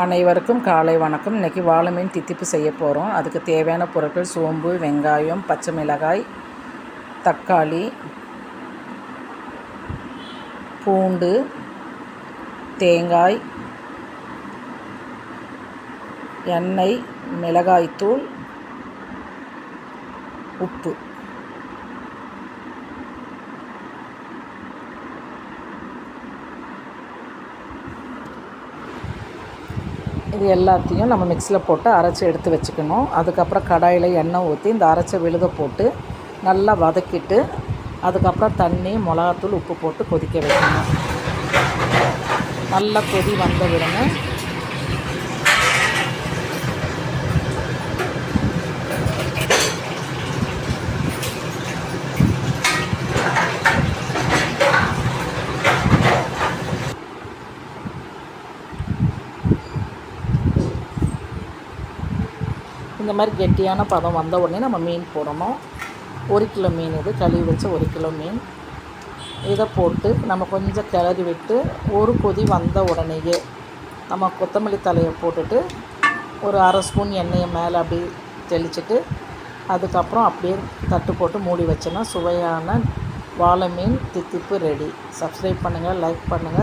அனைவருக்கும் காலை வணக்கம். இன்றைக்கி வாழை மீன் தித்திப்பு செய்ய போகிறோம் அதுக்கு தேவையான பொருட்கள் சோம்பு வெங்காயம் பச்சை மிளகாய் தக்காளி பூண்டு தேங்காய் எண்ணெய் மிளகாய்த்தூள் உப்பு. இது எல்லாத்தையும் நம்ம மிக்சியில் போட்டு அரைச்சி எடுத்து வச்சுக்கணும். அதுக்கப்புறம் கடாயில் எண்ணெய் ஊற்றி இந்த அரைச்ச விழுத போட்டு நல்லா வதக்கிட்டு அதுக்கப்புறம் தண்ணி மிளகாத்தூள் உப்பு போட்டு கொதிக்க வைக்கணும். நல்லா கொதி வந்த விடணும் இந்த மாதிரி கெட்டியான பதம் வந்த உடனே நம்ம மீன் போடணும். ஒரு கிலோ மீன் இது கழுவி வச்ச ஒரு கிலோ மீன். இதை போட்டு நம்ம கொஞ்சம் கிளறி விட்டு ஒரு கொதி வந்த உடனேயே நம்ம கொத்தமல்லி தலையை போட்டுட்டு ஒரு அரை ஸ்பூன் எண்ணெயை மேலே அப்படியே தெளிச்சிட்டு அதுக்கப்புறம் அப்படியே தட்டு போட்டு மூடி வச்சோன்னா சுவையான வாழை மீன் தித்திப்பு ரெடி சப்ஸ்கிரைப் பண்ணுங்கள் லைக் பண்ணுங்கள்